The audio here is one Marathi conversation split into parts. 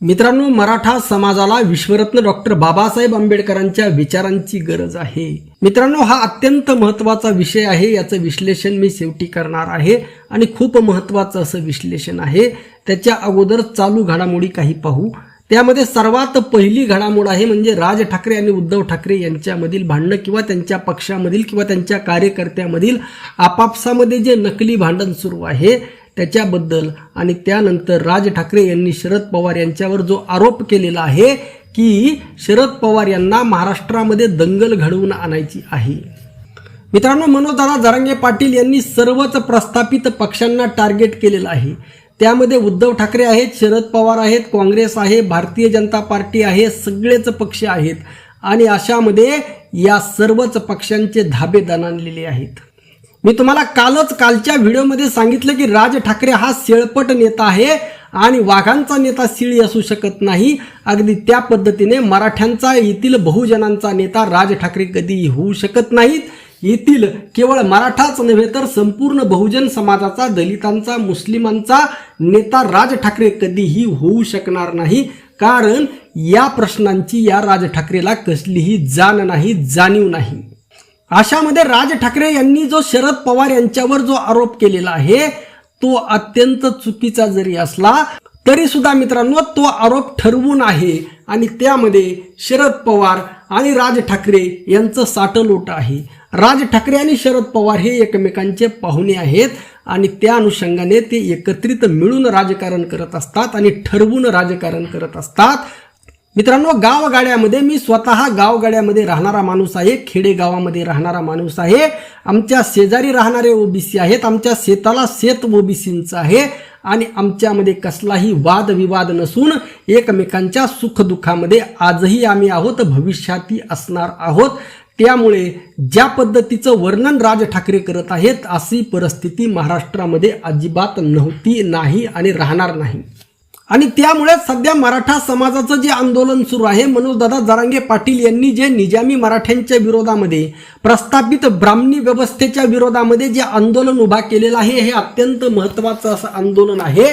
मित्रांनो मराठा समाजाला विश्वरत्न डॉक्टर बाबासाहेब आंबेडकरांच्या विचारांची गरज आहे. मित्रांनो हा अत्यंत महत्त्वाचा विषय आहे याचं विश्लेषण मी शेवटी करणार आहे आणि खूप महत्वाचं असं विश्लेषण आहे. त्याच्या अगोदर चालू घडामोडी काही पाहू. त्यामध्ये सर्वात पहिली घडामोड आहे म्हणजे राज ठाकरे आणि उद्धव ठाकरे यांच्यामधील भांडणं किंवा त्यांच्या पक्षामधील किंवा त्यांच्या कार्यकर्त्यामधील आपापसामध्ये जे नकली भांडण सुरू आहे त्याच्याबद्दल आणि त्यानंतर राज ठाकरे यांनी शरद पवार यांच्यावर जो आरोप केलेला आहे की शरद पवार यांना महाराष्ट्रामध्ये दंगल घडवून आणायची आहे. मित्रांनो मनोजदादा जरांगे पाटील यांनी सर्वच प्रस्थापित पक्षांना टार्गेट केलेलं आहे. त्यामध्ये उद्धव ठाकरे आहेत शरद पवार आहेत काँग्रेस आहे भारतीय जनता पार्टी आहे सगळेच पक्ष आहेत. आणि अशामध्ये या सर्वच पक्षांचे धाबे दणाणलेले आहेत. मी तुम्हाला कालच कालच्या व्हिडिओमध्ये सांगितलं की राज ठाकरे हा शेळपट नेता आहे आणि वाघांचा नेता सिळी असू शकत नाही. अगदी त्या पद्धतीने मराठ्यांचा येथील बहुजनांचा नेता राज ठाकरे कधीही होऊ शकत नाहीत. येथील केवळ मराठाच नव्हे तर संपूर्ण बहुजन समाजाचा दलितांचा मुस्लिमांचा नेता राज ठाकरे कधीही होऊ शकणार नाही. कारण या प्रश्नांची या राज ठाकरेला कसलीही जाण नाही जाणीव नाही. अशामध्ये राज ठाकरे यांनी जो शरद पवार यांच्यावर जो आरोप केलेला आहे तो अत्यंत चुकीचा जरी असला तरी सुद्धा मित्रांनो तो आरोप ठरवून आहे. आणि त्यामध्ये शरद पवार आणि राज ठाकरे यांचं साटलोट आहे. राज ठाकरे आणि शरद पवार हे एकमेकांचे पाहुणे आहेत आणि त्या अनुषंगाने ते एकत्रित मिळून राजकारण करत असतात आणि ठरवून राजकारण करत असतात. मित्रांनो गावगाड्यामध्ये मी स्वतः गावगाड्यामध्ये राहणारा माणूस आहे खेडेगावामध्ये राहणारा माणूस आहे. आमच्या शेजारी राहणारे ओबीसी आहेत आमच्या शेताला शेत ओबीसींचं आहे आणि आमच्यामध्ये कसलाही वादविवाद नसून एकमेकांच्या सुखदुःखामध्ये आजही आम्ही आहोत भविष्यातही असणार आहोत. त्यामुळे ज्या पद्धतीचं वर्णन राज ठाकरे करत आहेत अशी परिस्थिती महाराष्ट्रामध्ये अजिबात नव्हती नाही आणि राहणार नाही. आणि त्यामुळे सध्या मराठा समाजाचं जे आंदोलन सुरू आहे मनोजदादा जरांगे पाटील यांनी जे निजामी मराठ्यांच्या विरोधामध्ये प्रस्थापित ब्राह्मणी व्यवस्थेच्या विरोधामध्ये जे आंदोलन उभा केलेलं आहे हे अत्यंत महत्त्वाचं असं आंदोलन आहे.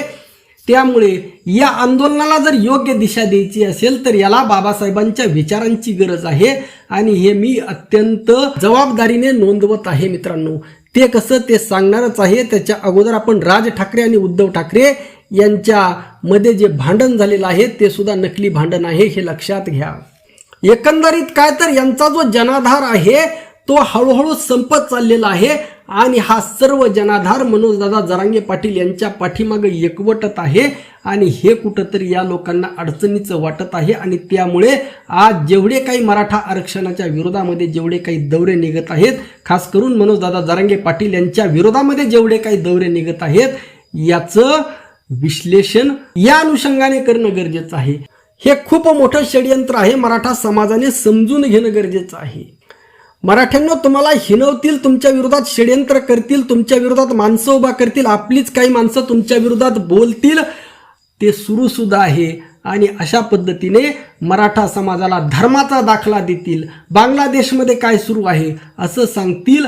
त्यामुळे या आंदोलनाला जर योग्य दिशा द्यायची असेल तर याला बाबासाहेबांच्या विचारांची गरज आहे. आणि हे मी अत्यंत जबाबदारीने नोंदवत आहे मित्रांनो. ते कसं ते सांगणारच आहे. त्याच्या अगोदर आपण राज ठाकरे आणि उद्धव ठाकरे यांच्यामध्ये जे भांडण झालेलं आहे ते सुद्धा नकली भांडण आहे हे लक्षात घ्या. एकंदरीत काय तर यांचा जो जनाधार आहे तो हळूहळू संपत चाललेला आहे आणि हा सर्व जनाधार मनोजदादा जरांगे पाटील यांच्या पाठीमागे एकवटत आहे आणि हे कुठंतरी या लोकांना अडचणीचं वाटत आहे आणि त्यामुळे आज जेवढे काही मराठा आरक्षणाच्या विरोधामध्ये जेवढे काही दौरे निघत आहेत खास करून मनोजदादा जरांगे पाटील यांच्या विरोधामध्ये जेवढे काही दौरे निघत आहेत याचं विश्लेषण या अनुषंगाने करणं गरजेचं आहे. हे खूप मोठं षडयंत्र आहे. मराठा समाजाने समजून घेणं गरजेचं आहे. मराठ्यांना तुम्हाला हिनवतील तुमच्या विरोधात षडयंत्र करतील तुमच्या विरोधात माणसं उभा करतील आपलीच काही माणसं तुमच्या विरोधात बोलतील ते सुरू सुद्धा आहे. आणि अशा पद्धतीने मराठा समाजाला धर्माचा दाखला देतील. बांगलादेशमध्ये काय सुरू आहे असं सांगतील.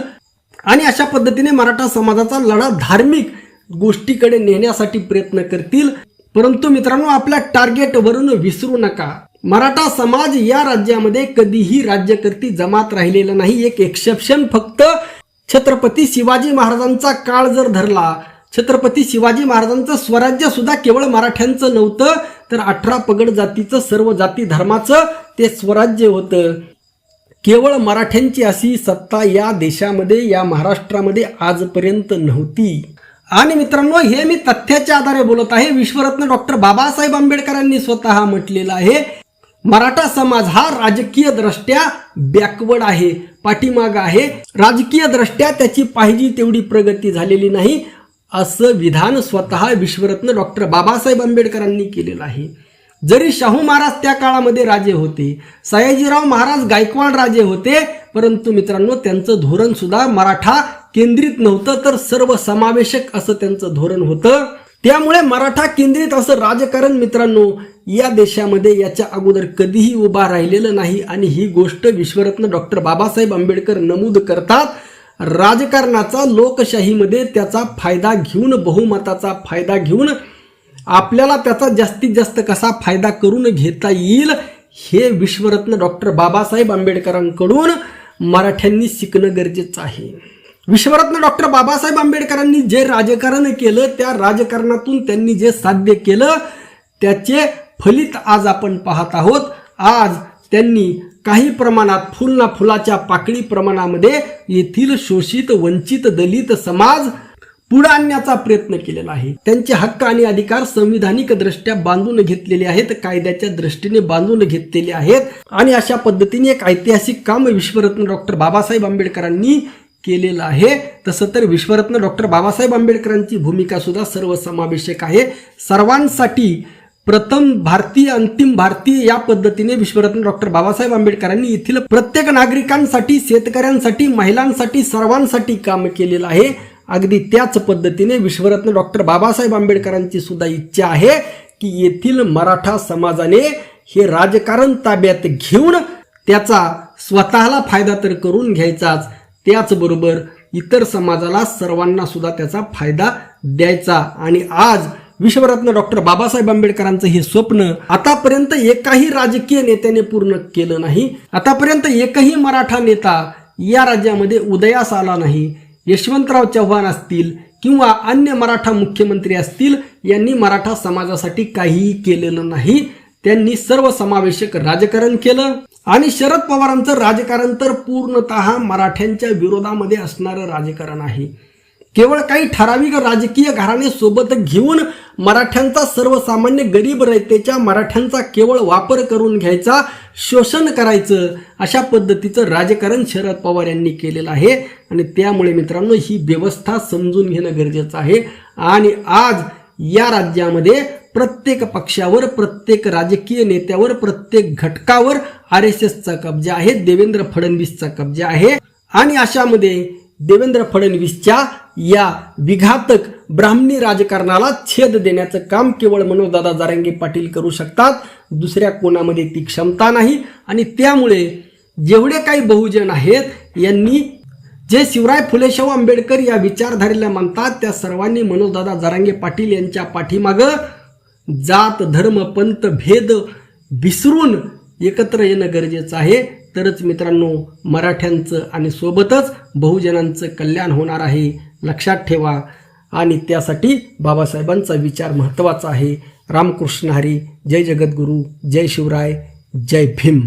आणि अशा पद्धतीने मराठा समाजाचा लढा धार्मिक गोष्टीकडे नेण्यासाठी प्रयत्न करतील. परंतु मित्रांनो आपल्या टार्गेटवरून विसरू नका. मराठा समाज या राज्यामध्ये कधीही राज्यकर्ती जमात राहिलेला नाही. एक एक्सेप्शन फक्त छत्रपती शिवाजी महाराजांचा काळ जर धरला छत्रपती शिवाजी महाराजांचं स्वराज्य सुद्धा केवळ मराठ्यांचं नव्हतं तर अठरा पगड जातीचं सर्व जाती धर्माचं ते स्वराज्य होतं. केवळ मराठ्यांची अशी सत्ता या देशामध्ये या महाराष्ट्रामध्ये आजपर्यंत नव्हती. आणि मित्रांनो हे मी तथ्याच्या आधारे बोलत आहे. विश्वरत्न डॉक्टर बाबासाहेब आंबेडकरांनी स्वतः म्हटलेलं आहे मराठा समाज हा राजकीय दृष्ट्या बॅकवर्ड आहे पाठीमाग आहे. राजकीय दृष्ट्या त्याची पाहिजे तेवढी प्रगती झालेली नाही असं विधान स्वतः विश्वरत्न डॉक्टर बाबासाहेब आंबेडकरांनी केलेलं आहे. जरी शाहू महाराज त्या काळामध्ये राजे होते सयाजीराव महाराज गायकवाड राजे होते परंतु मित्रांनो त्यांचं धोरण सुद्धा मराठा केंद्रित नव्हतं तर सर्व समावेशक असं त्यांचं धोरण होतं. त्यामुळे मराठा केंद्रित असं राजकारण मित्रांनो या देशामध्ये याच्या अगोदर कधीही उभा राहिलेलं नाही आणि ही गोष्ट विश्वरत्न डॉक्टर बाबासाहेब आंबेडकर नमूद करतात. राजकारणाचा लोकशाहीमध्ये त्याचा फायदा घेऊन बहुमताचा फायदा घेऊन आपल्याला त्याचा जास्तीत जास्त कसा फायदा करून घेता येईल हे विश्वरत्न डॉक्टर बाबासाहेब आंबेडकरांकडून मराठ्यांनी शिकणं गरजेचं आहे. विश्वरत्न डॉक्टर बाबासाहेब आंबेडकरांनी जे राजकारण केलं त्या राजकारणातून त्यांनी जे साध्य केलं त्याचे फलित आज आपण पाहत आहोत. आज त्यांनी काही प्रमाणात फुल ना फुलाच्या पाकळी प्रमाणामध्ये येथील शोषित वंचित दलित समाज पुढे आणण्याचा प्रयत्न केलेला आहे. त्यांचे हक्क आणि अधिकार संविधानिक दृष्ट्या बांधून घेतलेले आहेत कायद्याच्या दृष्टीने बांधून घेतलेले आहेत. आणि अशा पद्धतीने एक ऐतिहासिक काम विश्वरत्न डॉक्टर बाबासाहेब आंबेडकरांनी केलेलं आहे. तसं तर विश्वरत्न डॉक्टर बाबासाहेब आंबेडकरांची भूमिका सुद्धा सर्वसमावेशक आहे. सर्वांसाठी प्रथम भारतीय अंतिम भारतीय या पद्धतीने विश्वरत्न डॉक्टर बाबासाहेब आंबेडकरांनी येथील प्रत्येक नागरिकांसाठी शेतकऱ्यांसाठी महिलांसाठी सर्वांसाठी काम केलेलं आहे. अगदी त्याच पद्धतीने विश्वरत्न डॉक्टर बाबासाहेब आंबेडकरांची सुद्धा इच्छा आहे की येथील मराठा समाजाने हे राजकारण ताब्यात घेऊन त्याचा स्वतःला फायदा तर करून घ्यायचाच त्याचबरोबर इतर समाजाला सर्वांना सुद्धा त्याचा फायदा द्यायचा. आणि आज विश्वरत्न डॉक्टर बाबासाहेब आंबेडकरांचं हे स्वप्न आतापर्यंत एकाही राजकीय नेत्याने पूर्ण केलं नाही. आतापर्यंत एकही मराठा नेता या राज्यामध्ये उदयास आला नाही. यशवंतराव चव्हाण असतील किंवा अन्य मराठा मुख्यमंत्री असतील यांनी मराठा समाजासाठी काहीही केलेलं नाही. त्यांनी सर्वसमावेशक राजकारण केलं. आणि शरद पवारांचं राजकारण तर पूर्णतः मराठ्यांच्या विरोधामध्ये असणारं राजकारण आहे. केवळ काही ठराविक राजकीय घराणे सोबत घेऊन मराठ्यांचा सर्वसामान्य गरीब रयतेच्या मराठ्यांचा केवळ वापर करून घ्यायचा शोषण करायचं अशा पद्धतीचं राजकारण शरद पवार यांनी केलेलं आहे. आणि त्यामुळे मित्रांनो ही व्यवस्था समजून घेणं गरजेचं आहे. आणि आज या राज्यामध्ये प्रत्येक पक्षावर प्रत्येक राजकीय नेत्यावर प्रत्येक घटकावर आर एस एसचा कब्जा आहे देवेंद्र फडणवीसचा कब्जा आहे. आणि अशामध्ये देवेंद्र फडणवीसच्या या विघातक ब्राह्मणी राजकारणाला छेद देण्याचं काम केवळ मनोजदादा जारंगे पाटील करू शकतात. दुसऱ्या कोणामध्ये ती क्षमता नाही. आणि त्यामुळे जेवढे काही बहुजन आहेत यांनी जे शिवराय फुले शाहू आंबेडकर या विचारधारेला मानतात त्या सर्वांनी मनोजदादा जारांगे पाटील यांच्या पाठीमागं जात धर्म पंथ भेद विसरून एकत्र येणं गरजेचं आहे. तरच मित्रांनो मराठ्यांचं आणि सोबतच बहुजनांचं कल्याण होणार आहे. लक्षात ठेवा. आणि त्यासाठी बाबासाहेबांचा विचार महत्त्वाचा आहे. रामकृष्ण हरी. जय जगद्गुरू. जय शिवराय. जय भीम.